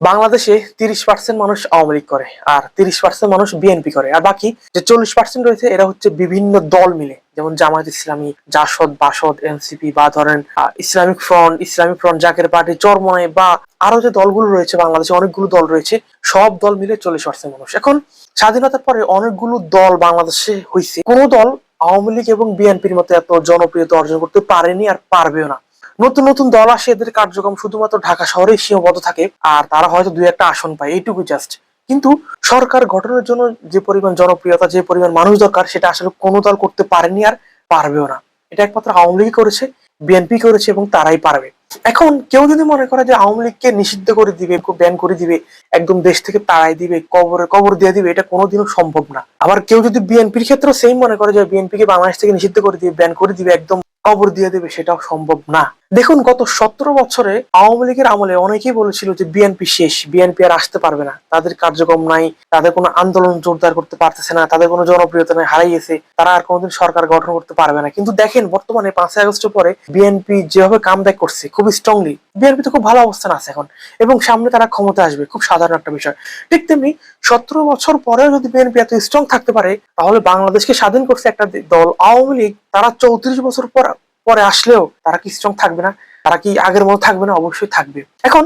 বাংলাদেশে তিরিশ পার্সেন্ট মানুষ আওয়ামী লীগ করে আর তিরিশ পার্সেন্ট মানুষ বিএনপি করে। আর বাকি যে চল্লিশ পার্সেন্ট রয়েছে, এরা হচ্ছে বিভিন্ন দল মিলে। যেমন জামায়াত ইসলামী, জাসদ, বাসদ এনসিপি বা ধরেন Islamic Front Islamic Front, Zaker party, Charmonai বা আরও যে দলগুলো রয়েছে বাংলাদেশে, অনেকগুলো দল রয়েছে, সব দল মিলে চল্লিশ পার্সেন্ট মানুষ। এখন স্বাধীনতার পরে অনেকগুলো দল বাংলাদেশে হয়েছে কোনো দল আওয়ামী লীগ এবং বিএনপির মতো এত জনপ্রিয়তা অর্জন করতে পারেনি আর পারবেও না। নতুন নতুন দল আসে, এদের কার্যক্রম শুধুমাত্র ঢাকা শহরেই সীমাবদ্ধ থাকে, আর তারা হয়তো দুই একটা আসন পায়, এইটুকু জাস্ট কিন্তু সরকার গঠনের জন্য যে পরিমাণ জনপ্রিয়তা, যে পরিমাণ মানুষ দরকার, সেটা আসলে কোনো দল করতে পারেনি আর পারবেও না। এটা একমাত্র আওয়ামী লীগ করেছে, বিএনপি করেছে এবং তারাই পারবে। এখন কেউ যদি মনে করে যে আওয়ামী লীগকে নিষিদ্ধ করে দিবে ব্যান করে দিবে, একদম দেশ থেকে তাড়াই দিবে, কবরে কবর দিয়ে দিবে, এটা কোনোদিনও সম্ভব না। আবার কেউ যদি বিএনপির ক্ষেত্রে সেম মনে করে যে বিএনপিকে বাংলাদেশ থেকে নিষিদ্ধ করে দিবে ব্যান করে দিবে, একদম কবর দিয়ে দেবে, সেটাও সম্ভব না। দেখুন, গত সতেরো বছরে আওয়ামী লীগের আমলে অনেকেই বলেছিল যে বিএনপি শেষ, বিএনপি আর আসতে পারবে না। তাদের কার্যক্রম নাই, তাদের কোনো আন্দোলন জোরদার করতে পারতেছে না, তাদের কোনো জনপ্রিয়তা নাই হারাইয়েছে তারা আর কোনোদিন সরকার গঠন করতে পারবে না। কিন্তু দেখেন, বর্তমানে পাঁচই আগস্টের পরে বিএনপি যেভাবে কাম করছে, খুব স্ট্রংলি বিএনপি তো খুব ভালো অবস্থান আছে এখন, এবং সামনে তারা ক্ষমতা আসবে, খুব সাধারণ একটা বিষয়। ঠিক তেমনি সতেরো বছর পরেও যদি বিএনপি এত স্ট্রং থাকতে পারে, তাহলে বাংলাদেশকে স্বাধীন করছে একটা দল, আওয়ামী লীগ, তারা চৌত্রিশ বছর পর পরে আসলেও তারা কি স্ট্রং থাকবে না? তারা কি আগের মতো থাকবে না? অবশ্যই থাকবে। এখন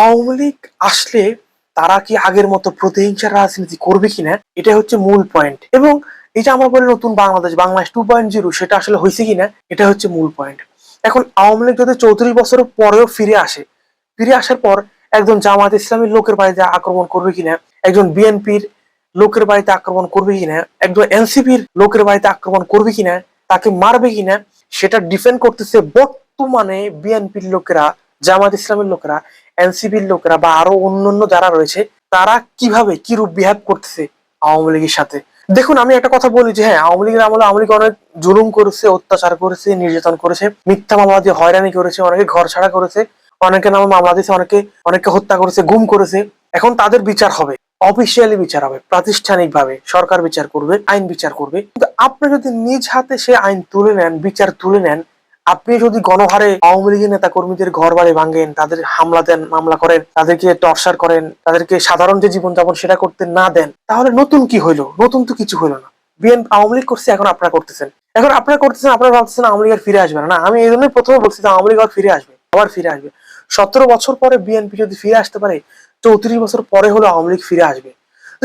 আওয়ামী লীগ আসলে তারা কি আগের মতো প্রতিহিংসার রাজনীতি করবে কিনা এটা হচ্ছে মূল পয়েন্ট এবং এই যে আমরা বলি নতুন Bangladesh Bangladesh two point zero সেটা আসলে হয়েছে কিনা এটা হচ্ছে মূল পয়েন্ট এখন আওয়ামী লীগ যদি চৌত্রিশ বছর পরেও ফিরে আসে, ফিরে আসার পর একজন জামাত ইসলামীর লোকের বাড়িতে আক্রমণ করবে কিনা, একজন বিএনপির লোকের বাড়িতে আক্রমণ করবে কিনা, একজন এনসিপির লোকের বাড়িতে আক্রমণ করবে কিনা, তাকে মারবে কিনা সেটা ডিফেন্ড করতেছে বর্তমানে বিএনপির লোকেরা, জামাত ইসলামের লোকেরা এনসিপির লোকেরা বা আরও অন্যান্য যারা রয়েছে, তারা কীভাবে কি রূপ বিহেভ করতেছে আওয়ামী লীগের সাথে? দেখুন, আমি একটা কথা বলি যে হ্যাঁ আওয়ামী লীগের আমলে আওয়ামী লীগ অনেক জুলুম করেছে, অত্যাচার করেছে, নির্যাতন করেছে, মিথ্যা মামলা দিয়ে হয়রানি করেছে, অনেকে ঘর ছাড়া করেছে, অনেকে নামে মামলা দিয়েছে, অনেকে অনেকে হত্যা করেছে, গুম করেছে। এখন তাদের বিচার হবে। অফিসিয়ালি বিচার হবে প্রাতিষ্ঠানিক ভাবে সরকার বিচার করবে, আইন বিচার করবে। কিন্তু আপনি যদি নিজ হাতে সে আইন তুলে নেন, বিচার তুলে নেন, আপনি যদি গণহারে আওয়ামী লীগের নেতা কর্মীদের ঘর বাড়ি ভাঙেন, তাদের হামলা দেন, মামলা করেন, তাদেরকে টর্চার করেন, তাদেরকে সাধারণ যে জীবনযাপন সেটা করতে না দেন, তাহলে নতুন কি হইল? নতুন তো কিছু হইল না। বিএন আওয়ামী লীগ করছে, এখন আপনারা করতেছেন। এখন আপনারা করতেছেন, আপনারা ভাবতেছেন আওয়ামী লীগ আর ফিরে আসবে না। না, আমি এই জন্যই প্রথমে বলছি যে আওয়ামী লীগ আর ফিরে আসবে, আবার ফিরে আসবে। সতেরো বছর পরে বিএনপি যদি ফিরে আসতে পারে চৌত্রিশ বছর পরে হলো আওয়ামী লীগ ফিরে আসবে।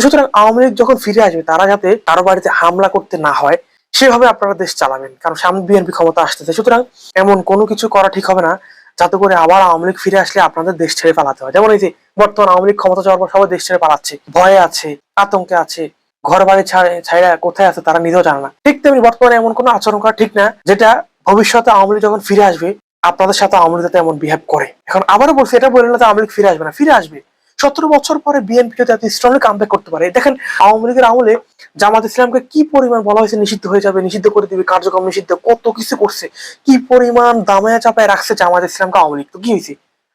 সুতরাং আওয়ামী লীগ যখন ফিরে আসবে, তারা যাতে কারও বাড়িতে হামলা করতে না হয়, সেভাবে আপনারা দেশ চালাবেন। কারণ সামনে বিএনপি ক্ষমতা আসতেছে। সুতরাং এমন কোনো কিছু করা ঠিক হবে না, যাতে করে আবার আওয়ামী লীগ ফিরে আসলে আপনাদের দেশ ছেড়ে পালাতে হয়। যেমন এই যে বর্তমান আওয়ামী লীগ ক্ষমতা যাওয়ার পর সবাই দেশ ছেড়ে পালাচ্ছে। ভয়ে আছে, আতঙ্কে আছে ঘর বাড়ি ছাড়ে কোথায় আছে তারা নিজেও জানে না। ঠিক তেমনি বর্তমানে এমন কোনো আচরণ করা ঠিক না, যেটা ভবিষ্যতে আওয়ামী লীগ যখন ফিরে আসবে, আপনাদের সাথে আওয়ামী লীগ এমন বিহেভ করে। এখন আবারও বলছি, এটা বললেন না যে আওয়ামী লীগ ফিরে আসবে না। ফিরে আসবে। সতেরো বছর পরে বিএনপি যদি এত স্ট্রংলি কামব্যাক করতে পারে। দেখেন, আওয়ামী লীগের আমলে জামাত ইসলামকে কি পরিমাণ বলা হয়েছে নিষিদ্ধ হয়ে যাবে, নিষিদ্ধ করে দিবে, কার্যক্রম নিষিদ্ধ, কত কিছু করছে, কি পরিমাণ দামায়া চাপায় রাখছে জামাত ইসলামকে আওয়ামী লীগ? তো কি হয়েছে?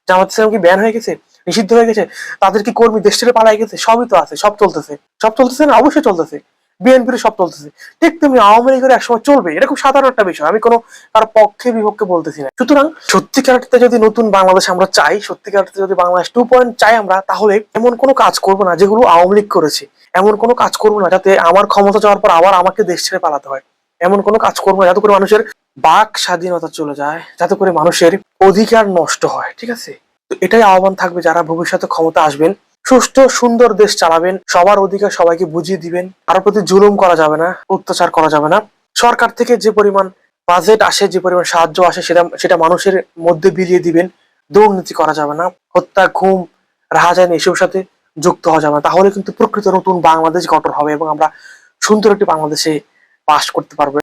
জামাত ইসলাম কি ব্যান হয়ে গেছে? নিষিদ্ধ হয়ে গেছে? তাদের কি কর্মী দেশ ছেড়ে পালাই গেছে? সবই তো আছে, সব চলতেছে। সব চলতেছে না? অবশ্যই চলতেছে। বিএনপির সব চলতেছে। ঠিক তেমনি আওয়ামী লীগের একসময় চলবে, এটা খুব সাধারণ একটা বিষয়। আমি কোনো তার পক্ষে, বিপক্ষে বলতেছি না। সুতরাং সত্যিকারতে যদি নতুন বাংলাদেশ আমরা চাই সত্যিকারতে যদি বাংলাদেশ টু পয়েন্ট চাই আমরা, তাহলে এমন কোনো কাজ করব না যেগুলো আওয়ামী লীগ করেছে। এমন কোনো কাজ করব না যাতে আমার ক্ষমতা যাওয়ার পর আবার আমাকে দেশ ছেড়ে পালাতে হয়। এমন কোনো কাজ করব না যাতে করে মানুষের বাক স্বাধীনতা চলে যায়, যাতে করে মানুষের অধিকার নষ্ট হয়, ঠিক আছে? তো এটাই আহ্বান থাকবে যারা ভবিষ্যতে ক্ষমতা আসবেন সুষ্ঠু, সুন্দর দেশ চালাবেন। সবার অধিকার সবাইকে বুঝিয়ে দিবেন। কারোর প্রতি জুলুম করা যাবে না, অত্যাচার করা যাবে না। সরকার থেকে যে পরিমাণ বাজেট আসে, যে পরিমাণ সাহায্য আসে, সেটা সেটা মানুষের মধ্যে বিলিয়ে দিবেন। দুর্নীতি করা যাবে না, হত্যা ঘুম রাহাজানি এসবের সাথে যুক্ত হওয়া যাবে না। তাহলে কিন্তু প্রকৃত নতুন বাংলাদেশ গঠন হবে এবং আমরা সুন্দর একটি বাংলাদেশে বাস করতে পারব।